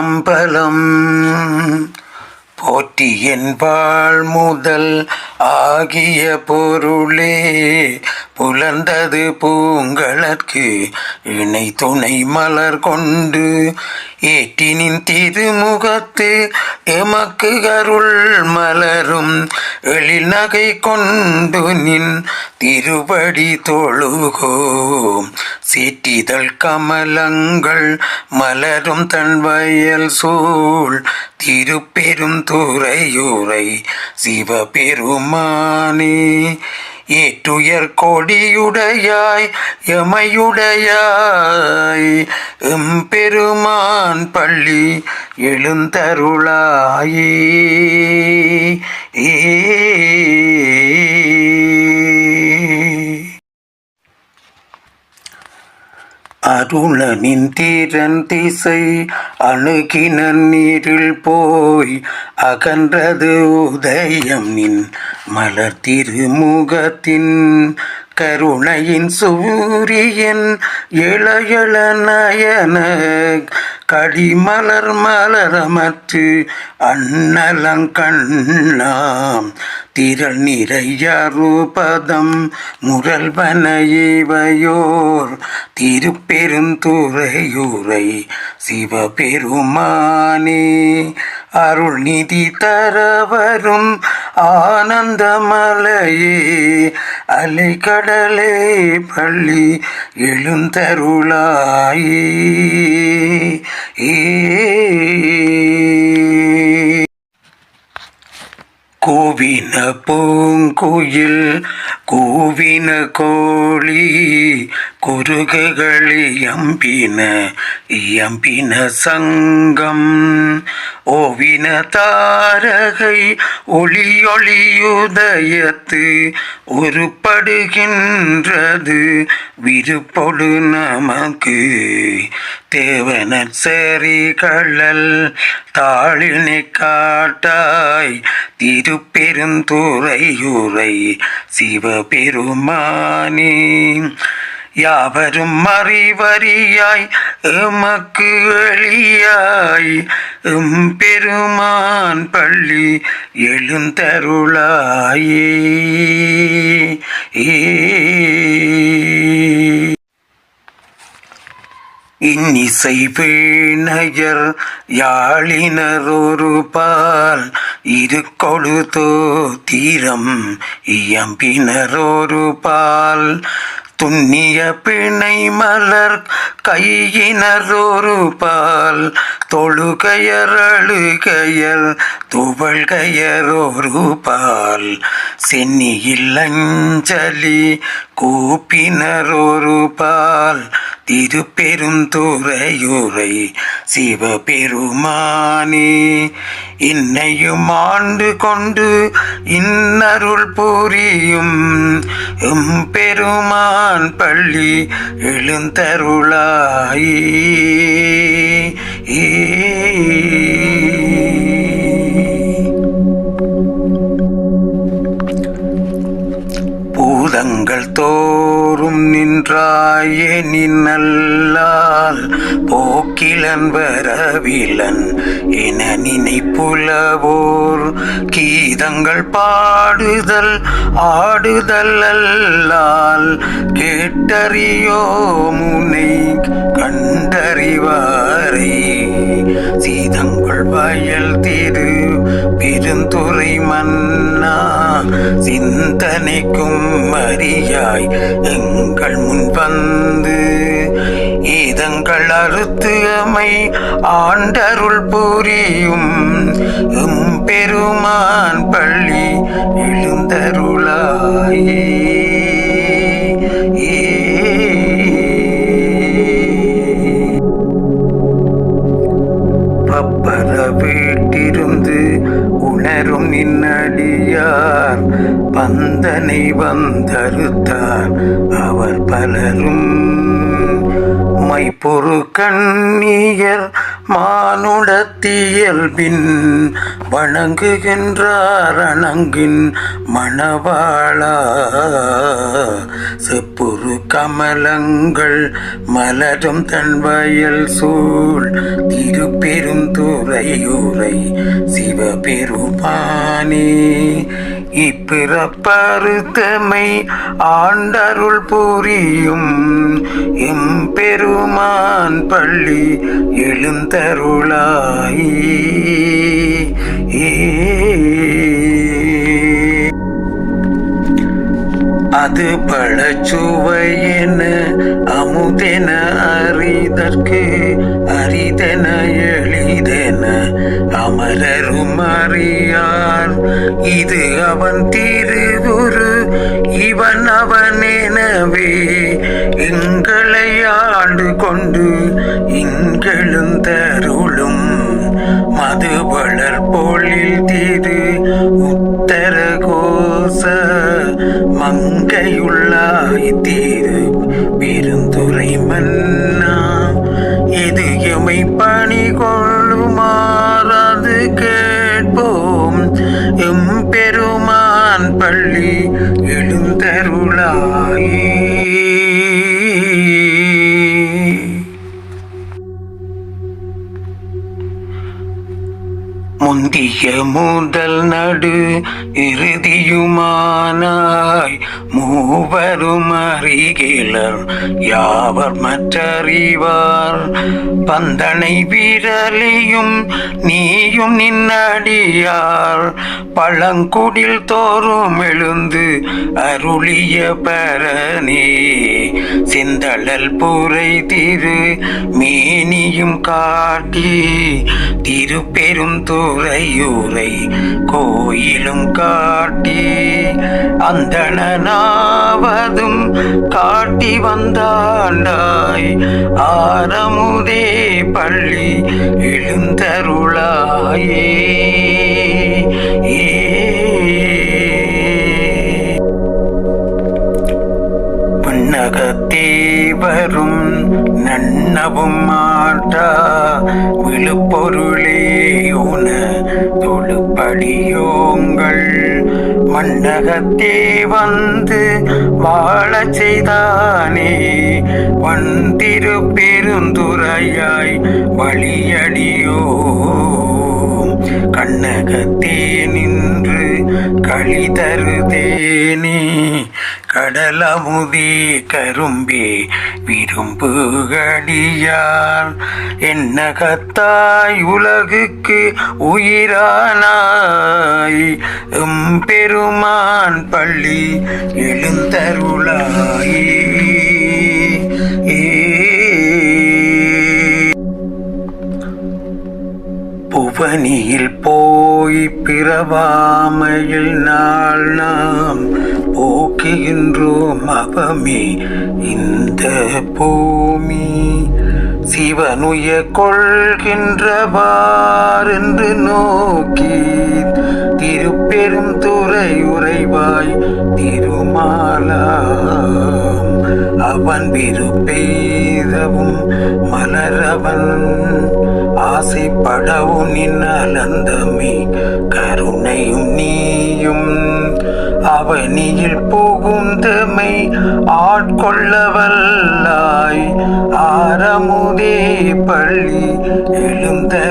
திருச்சிற்றம்பலம் போற்றி என்பாள் முதல் ஆகிய பொருளே புலர்ந்தது பூங்கலற்கு இணை துணை மலர் கொண்டு ஏற்றினின் திருமுகத்து எமக்கு கருள் மலரும் எழில் நகை கொண்டு நின் திருபடி தொழுகோம் சீட்டிதழ் கமலங்கள் மலரும் தன் வயல் சூழ். திருப்பெரும் துறையுரை சிவபெரும் சிவபெருமானே ஏற்றுயர் கொடியுடையாய் எமையுடையாய். எம் பெருமான் பள்ளி எழுந்தருளாயே. ஏ அருளனின் தீரன் திசை அணுகின நீரில் போய் அகன்றது உதயம் நின் மலர் திருமுகத்தின் கருணையின் சூரியன் இளையள நயன கடிமலர் மலரமற்று அண்ணலங்கண்ணாம் திரள் நிறையாரூபதம் முரல்வன இவையோர் திருப்பெருந்துறையுரை சிவபெருமானே. அருள் நிதி தரவரும் ஆனந்தமலையே அலைக்கடலே பள்ளி எழுந்தருளாயே. ஏ கூவின பூங்குயில் கூவின கோழி குறுகுகளி எம்பின எம்பின சங்கம். ஓவின தாரகை ஒளியொளியுதயத்து உருப்படுகின்றது விருப்பொடு நமக்கு. தேவனர் செறிகளல் தாழினை காட்டாய் திருப்பெருந்துறையுரை சிவபெருமானே. யாவரும் அறிவறியாய் எமக்கு வெளியாய் எம்பெருமான் பள்ளி எழுந்தருளாயே. இன்னிசை பேணையர் யாழினர் ஒரு பால் இரு கொழுதோ தீரம் இயம்பினர் ஒரு பால் துண்ணிய பிணை மலர் கையினரொரு பால் தொழுகையரழுகையல் துவழ்கையரொரு பால் சென்னியில் அஞ்சலி கூப்பினரொரு பால் பால் திருப்பெருந்துறையுரை சிவபெருமானே. இன்னையும் ஆண்டு கொண்டு இன்னருள் புரியும் எம் பெருமான் பள்ளி எழுந்தருளாயே. ஏ பூதங்கள் தோறும் நின்றாயே நின்னல்லால் போக்கிலன் வரவிலன் என நினைப்புலவோர் கீதங்கள் பாடுதல் ஆடுதல் அல்லால் கேட்டறியோ முனை கண்டறிவாரே. சீதங்கள் வயல் திரு பெருந்துறை மன்னா சிந்தனைக்கும் மரியாய் எங்கள் முன் வந்து. ஈதங்கள் அறுத்து அமை ஆண்டருள் புரியும் எம்பெருமான் பள்ளி எழுந்தருளாயே. பந்தனை வந்தறுத்தார் அவர் பலரும். மைப்பொரு கண்ணியர் மானுடத்தியல்பின் வணங்குகின்றார் அணங்கின் மணவாளா. செப்புரு கமலங்கள் மலரும் தன் வயல் சூழ் திருப்பெரும் துறையுரை சிவபெருமானே. இப்பிறப்பருத்தமை ஆண்டருள் புரியும். எம்பெருமான் பள்ளி எழுந்தருளாயி. அது பழச்சுவையென அமுதென அறிதற்கு அரிதென எளிதென அமரரும் அறியார். இது அவன் திருவுரு. இவன் அவனெனவே எங்களை ஆண்டு கொண்டு இங்கெழுந்தருளும் மது வளர் போலில் திரு உத்தர கோச மங்கையுள்ளாய் தீரு. பெருந்துரை மன்னா முந்திய முதல் நடு இறுதியுமானாய் மூவரும் அறிகிலர் யாவர் மற்றறிவார்? பந்தனை விரலியும் நீயும் நின்னடியார் பழங்குடில் தோறும் எழுந்து அருளிய பரனே சிந்தளல் புரை திரு மேனியும் காட்டி திருப்பெருந்தோ திருப்பெருந்துறையூரை கோயிலும் காட்டி அந்தனாவதும் காட்டி வந்தாண்டாய். ஆரமுதே பள்ளி எழுந்தருளாயே. ஏ. வரும் நன்னவும் மாட்டா விழுப்பொருளே உன தொழுப்படியோங்கள். மன்னகத்தே வந்து வாழ செய்தானே வந்திரு பெருந்துரையாய் வழியடியோ. கண்ணகத்தே நின்று களிதருதேனே கடலமுதே கரும்பே விரும்புகடியார் என்னகத்தாய் உலகுக்கு உயிரானாய். எம்பெருமான் பள்ளி எழுந்தருளாய். புவனியில் போய் பிறவாமையில் நாள் நாம் போக்குகின்றோம் அவமே இந்த பூமி சிவனுய கொள்கின்றவாரென்று நோக்கி திருப்பெரும் துறை உறைவாய் திருமாலாம். அவன் விருப்பெய்தவும் மலரவன். ஆசைப்படவும் நின் அலந்தமே. கருணையும் நீயும் அவனியில் புகுந்தமை ஆட்கொள்ளவல்லாய். ஆரமுதே பள்ளி எழுந்த